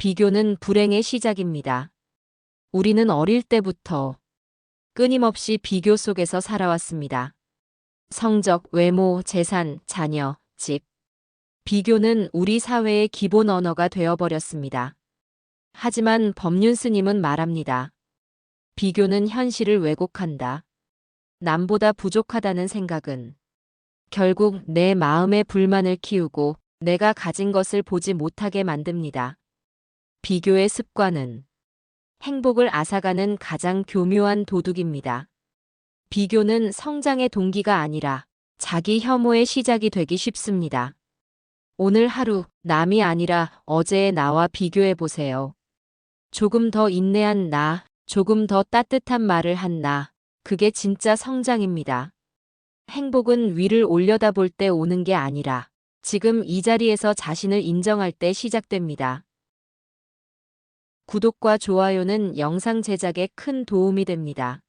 비교는 불행의 시작입니다. 우리는 어릴 때부터 끊임없이 비교 속에서 살아왔습니다. 성적, 외모, 재산, 자녀, 집. 비교는 우리 사회의 기본 언어가 되어버렸습니다. 하지만 법륜 스님은 말합니다. 비교는 현실을 왜곡한다. 남보다 부족하다는 생각은 결국 내 마음의 불만을 키우고 내가 가진 것을 보지 못하게 만듭니다. 비교의 습관은 행복을 앗아가는 가장 교묘한 도둑입니다. 비교는 성장의 동기가 아니라 자기 혐오의 시작이 되기 쉽습니다. 오늘 하루 남이 아니라 어제의 나와 비교해 보세요. 조금 더 인내한 나, 조금 더 따뜻한 말을 한 나, 그게 진짜 성장입니다. 행복은 위를 올려다볼 때 오는 게 아니라 지금 이 자리에서 자신을 인정할 때 시작됩니다. 구독과 좋아요는 영상 제작에 큰 도움이 됩니다.